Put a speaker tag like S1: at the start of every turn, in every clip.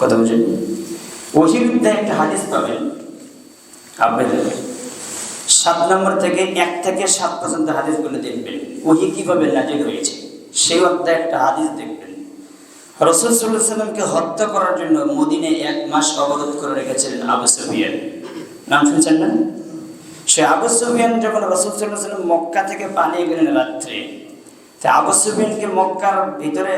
S1: কথা বুঝেন ওহিবিদ্যা একটা হাদিস পাবেন। আপনি সাত নম্বর থেকে এক থেকে সাত পর্যন্ত হাদিসগুলো দেখবেন। ওহি কীভাবে নাজির হয়েছে, সেই অধ্যায় একটা হাদিস দেখবেন। রসুল সাল্লাহ সাল্লামকে হত্যা করার জন্য মদিনে এক মাস অবরোধ করে রেখেছিলেন আবু সুফিয়ান। নাম শুনছেন না? সে আবু সুফিয়ান যখন রসুল সাল্লাহ সাল্লাম মক্কা থেকে পালিয়ে গেলেন রাত্রে, তা আবু সুফিয়ানকে মক্কার ভিতরে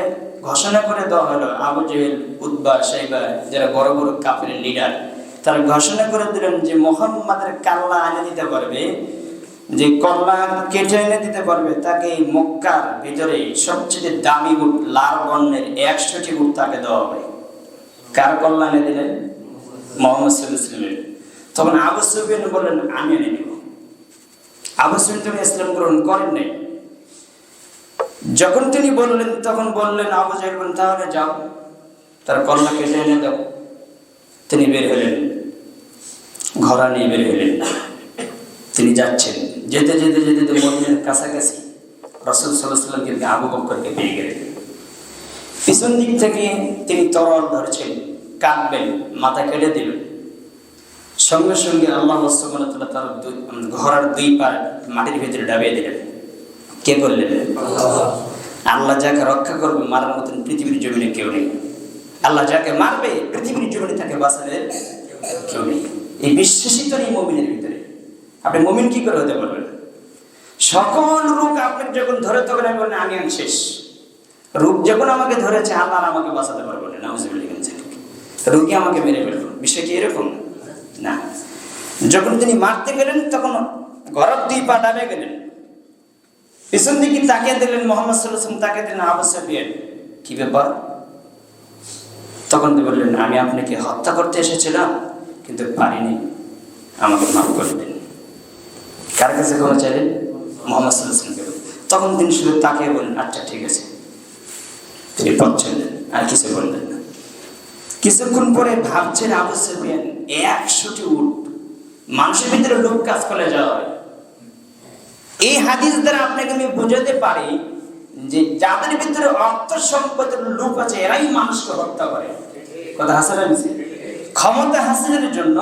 S1: ঘোষণা করে দেওয়া হলো, আবু জেহেল উদ্বা সাইবা যারা বড় বড় কাপের লিডার তারা ঘোষণা করে দিলেন যে মোহাম্মদের কাল্লা এনে দিতে পারবে, যে কল্লা কেটে এনে দিতে পারবে, তাকে মক্কার ভিতরে সবচেয়ে দামি উট, লাল বর্ণের একশোটি উট তাকে দেওয়া হবে। কার কল্লা এনে দিলেন? মোহাম্মদ সাল্লামের তখন আবু সুফিয়ান বললেন, আমি এনে নিব আবু সুফিয়ান তিনি ইসলাম গ্রহণ করেন নাই। যখন তিনি বললেন, তখন বললেন, আবু জাহেল বলেন তাহলে যাও। তার কল্লা কেটে এনে দাও। তিনি বের হলেন। ঘোড়া নিয়ে বের হলেন। তিনি যাচ্ছেন। যেতে যেতে যেতে যেতে মদিনের কাছাকাছি রসুল সাল্লাহ সাল্লামকে আবু বক্করকে পেয়ে গেলেন। পিছন দিক থেকে তিনি তরল ধরছেন, কাঁদবেন, মাথা কেটে দিবেন। সঙ্গে সঙ্গে আল্লাহ সুবহানাহু তার ঘোড়ার দুই পা মাটির ভিতরে ডাবিয়ে দিলেন। কে করলেন আল্লাহ যাকে রক্ষা করবে, মারার মতন পৃথিবীর জমিনে কেউ নেই। আল্লাহ যাকে মারবে, পৃথিবীর জমিনে তাকে বাঁচাবে কেউ নেই। এই বিশ্বাসিত নেই মমিনের ভিতরে। আপনি মমিন কি করে হতে পারবেন? সকল রোগ আপনাকে যখন ধরে, তখন আমি বলেন আমি শেষ। রূপ যখন আমাকে ধরেছে, আল্লাহ আমাকে বাঁচাতে পারব না। রোগী আমাকে মেরে ফেলব। বিষয় কি এরকম? না। যখন তিনি মারতে গেলেন, তখন ঘরের দুই পা ডাবে গেলেন। পিছন দিকে তাকিয়ে দিলেন মোহাম্মদ সাল্লাম তাকিয়ে দিলেন আবু সাফিয়ান। কি ব্যাপার? তখন বললেন, আমি আপনাকে হত্যা করতে এসেছিলাম, কিন্তু পারিনি। আমাকে মাফ করে দিন। কার কাছে ক্ষমা চাইলেন? মোহাম্মদ সাল্লাহামকে তখন তিনি শুধু তাকিয়ে বললেন আচ্ছা ঠিক আছে। তিনি পথ আর কিছু বললেন না। কিছুক্ষণ পরে ভাবছেন আবু সাফিয়ান, একশোটি উঠ মানুষের ভিতরে লোক কাজ করে যাওয়া হয়। এই হাদিস দ্বারা আপনাকে আমি বোঝাতে পারি যে যাদের ভিতরে অর্থ সম্পদের লোক আছে, এরাই মানুষকে হত্যা করে। কথা হাসান ক্ষমতা হাসিলের জন্য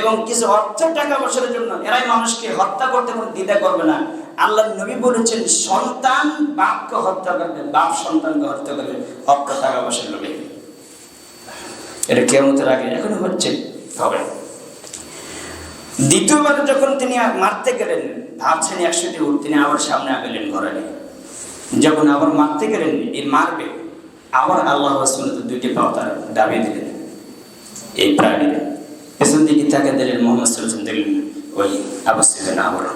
S1: এবং কিছু অর্থ টাকা পয়সার জন্য এরাই মানুষকে হত্যা করতে কোনো দ্বিধা করবে না। আল্লাহ নবী বলেছেন, সন্তান বাপকে হত্যা করবে, বাপ সন্তানকে হত্যা করবে অর্থ টাকা পয়সার লোভে। এটা কেমতের আগে, এখন হচ্ছে, হবে। দ্বিতীয়বার যখন তিনি মারতে গেলেন, ভাবছেন একসাথে উঠ, তিনি আবার সামনে আগেলেন ঘরে যখন আবার মারতে গেলেন এই মারবে, আবার আল্লাহ রসুল দুইটি পাও তার দাবি দিলেন, এই প্রাণীরা পেছন দিকে তাকে দিলেন মোহাম্মদ দিলেন ওই আবশ্যক না আবারও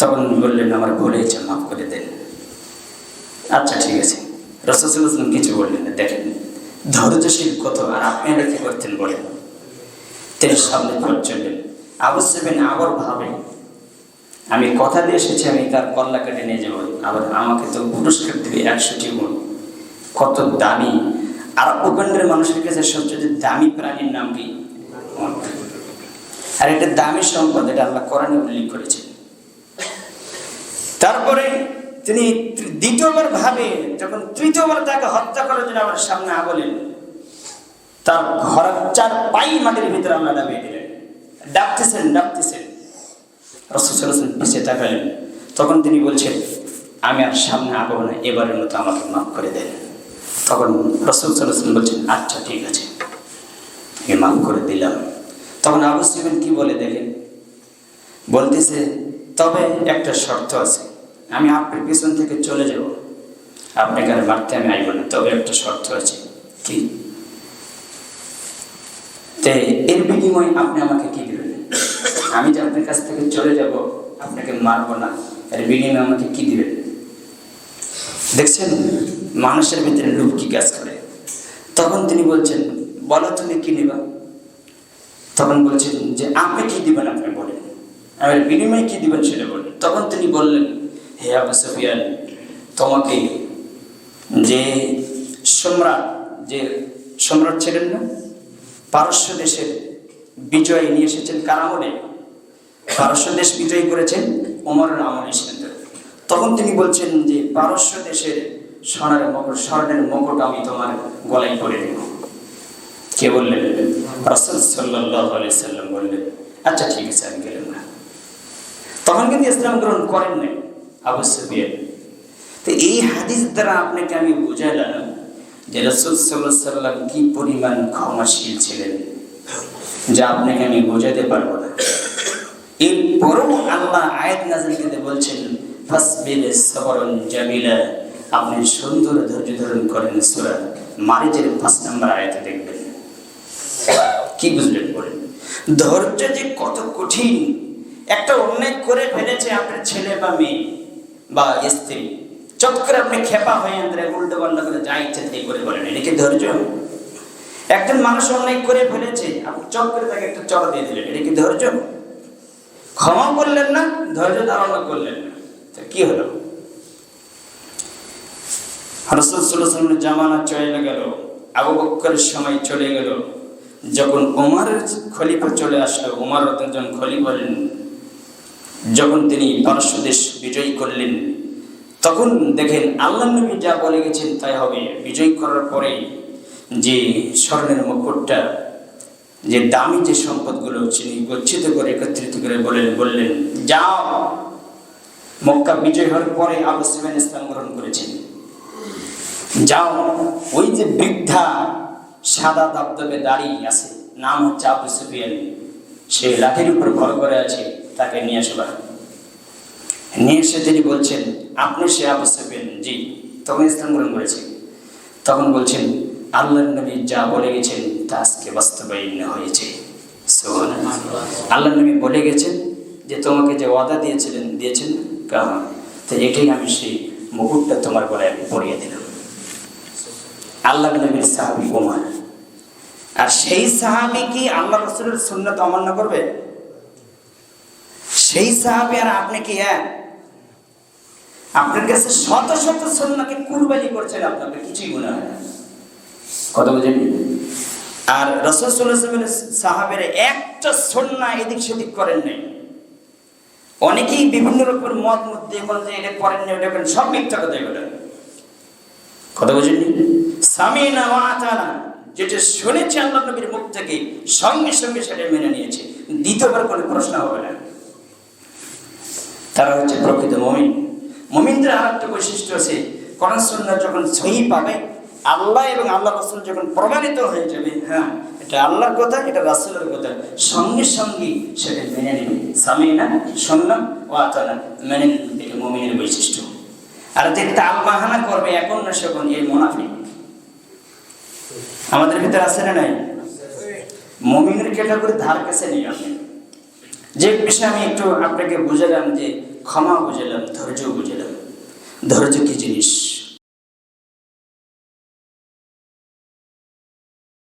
S1: তখন বললেন, আমার ভুল হয়েছে, মাফ করে দেন। আচ্ছা ঠিক আছে। রসুলাম কিছু বললেন না, দেখেন, ধৈর্যশীল কত, আর আপনারা কি করতেন বলেন? তিনি সামনে পথ চললেন। আবু সেভেন আবার ভাবে। আমি কথা দিয়ে এসেছি, আমি তার কল্লা কেটে নিয়ে যাব। আবার আমাকে তো পুরস্কার দেবে একশোটি গুণ। কত দামি। আর উপকেন্দ্রের মানুষের কাছে সবচেয়ে দামি প্রাণীর নাম কি? আর এটা দামি সম্পদ, এটা আল্লাহ কোরআনে উল্লেখ করেছেন। তারপরে তিনি দ্বিতীয়বার ভাবে, যখন তৃতীয়বার তাকে হত্যা করার জন্য আমার সামনে আগলেন তার ঘর চার পাই মাটির ভিতরে আমরা ডাবিয়ে দিলেন। ডাকতেছেন ডাকতেছেন। রসুন পিছিয়ে তাকালেন। তখন তিনি বলছেন, আমি আর সামনে আগাবো না, এবারের মতো আমাকে মাফ করে দেন। তখন রসুল সাল্লাম বলছেন আচ্ছা ঠিক আছে, আমি মাফ করে দিলাম। তখন আবু সিবেন কি বলে দেখেন? বলতেছে, তবে একটা শর্ত আছে, আমি আপনার পিছন থেকে চলে যাব। আপনাকে আর মারতে আমি আইব না, তবে একটা শর্ত আছে। কি? তে এর বিনিময়ে আপনি আমাকে কি দিবেন? আমি যে আপনার কাছ থেকে চলে যাব, আপনাকে মারবো না, এর বিনিময়ে আমাকে কি দিবেন? দেখছেন, মানুষের ভিতরে লোভ কি কাজ করে? তখন তিনি বলছেন, বলো তুমি কি নিবা? তখন বলছেন যে, আপনি কি দিবেন আপনি বলেন। আমার বিনিময়ে কি দিবেন সেটা বলেন। তখন তিনি বললেন, হে আবু সুফিয়ান, তোমাকে যে সম্রাট যে সম্রাট ছিলেন না পারস্য দেশের বিজয় নিয়ে এসেছেন কার আমলে পারস্য দেশ বিজয় করেছেন ওমরের আমলে এসেছেন তখন তিনি বলছেন যে, পারস্য দেশের স্বর্ণের মকট স্বর্ণের মকট আমি তোমার গলায় পরে দেব কে বললেন? রসুল সাল্লাম বললেন আচ্ছা ঠিক আছে, আমি গেলাম না। তখন কিন্তু ইসলাম গ্রহণ করেন নাই আবু তো এই হাদিস দ্বারা আপনাকে আমি বুঝাই বুঝালাম যে রসুল সাল্লাম কি পরিমাণ ক্ষমাশীল ছিলেন? যা আপনাকে আমি বোঝাতে পারব না। এরপরও আল্লাহ আয়াত নাজিল করে বলছেন ফাসবির সবরন জামিলা। আপনি সুন্দর ধৈর্য ধারণ করেন সূরা মারিজের পাঁচ নম্বর আয়াতে দেখবেন। কি বুঝলেন বলেন ধৈর্য যে কত কঠিন। একটা অন্যায় করে ফেলেছে আপনার ছেলে বা মেয়ে বা স্ত্রী। চট আপনি খেপা হয়ে উল্টো পাল্টা করে যা ইচ্ছে তাই করে বলেন, এটা ধৈর্য? একজন মানুষ অন্যায় করে ফেলেছে, আপনি চট করে তাকে একটা চড় দিয়ে দিলেন, এটা কি ধৈর্য? ক্ষমা করলেন না, ধৈর্য ধারণ করলেন না। কি হলো? রসুল সাল্লামের জামানা চলে গেল, আবু বক্করের সময় চলে গেল। যখন ওমারের খলিফা চলে আসলো ওমর খলিফা হলেন, যখন তিনি পারস্য দেশ বিজয়ী করলেন তখন দেখেন আল্লাহ নবী যা বলে গেছেন তাই হবে। বিজয় করার পরে যে স্বর্ণের মুকুটটা, যে দামি যে সম্পদগুলো তিনি গচ্ছিত করে, একত্রিত করে বলেন, বললেন, যাও। মক্কা বিজয় হওয়ার পরে আবু সিমেন ইসলাম গ্রহণ করেছেন। যাও, ওই যে বৃদ্ধা সাদা দবদবে দাঁড়িয়ে আছে, নাম হচ্ছে আবু সুফিয়ান। সে লাঠির উপর ভর করে আছে, তাকে নিয়ে আসবা নিয়ে এসে তিনি বলছেন, আপনি সে আবু সুফিয়ান, জি। তখন ইসলাম গ্রহণ করেছে। তখন বলছেন আল্লাহ নবী যা বলে গেছেন, তা আজকে বাস্তবায়ন হয়েছে। আল্লাহ নবী বলে গেছেন যে, তোমাকে যে ওয়াদা দিয়েছিলেন, দিয়েছেন কারণ তো এটাই আমি সেই মুকুটটা তোমার গলায় আমি পরিয়ে দিলাম। আল্লাহ নবীর সাহাবি ওমর। আর সেই সাহাবি কি আল্লাহ রসুলের সুন্নত অমান্য করবে? সেই সাহাবি আর আপনি কি এক? আপনার কাছে শত শত সন্নাকে কুরবানি করছেন আপনাকে কিছুই গুণা হয় না। কথা বুঝেন আর সাল্লামের সাহাবের একটা সন্না এদিক সেদিক করেন নাই। অনেকেই বিভিন্ন রকমের মত মধ্যে বলেন যে এটা করেন না ওটা করেন সব মিথ্যা কথা এগুলো। কথা বুঝেন বুঝেননি? সামিনা ওয়াতানা যেটা শুনেছে আল্লাহ নবীর মুখ থেকে, সঙ্গে সঙ্গে সেটা মেনে নিয়েছে। দ্বিতীয়বার কোনো প্রশ্ন হবে না। তারা হচ্ছে প্রকৃত মমিন। মমিনদের আর একটা বৈশিষ্ট্য আছে সুন্নাহ যখন সহি পাবে, আল্লাহ এবং আল্লাহ রাসূল যখন প্রমাণিত হয়ে যাবে হ্যাঁ এটা আল্লাহর কথা, এটা রাসূলের কথা, সঙ্গে সঙ্গে সেটা মেনে নেবে। স্বামী না শুনলাম ও আতানা মেনে। এটা মমিনের বৈশিষ্ট্য। আর যে তাল বাহানা করবে এখন না সেখন এই মোনাফিক। আমাদের ভিতরে আছে না নাই? মমিনের ক্যাটাগরি ধার কাছে নেই আপনি যে বিষয়ে আমি একটু আপনাকে বুঝালাম যে ক্ষমা বুঝলাম ধৈর্য বুঝলাম ধৈর্য কি জিনিস?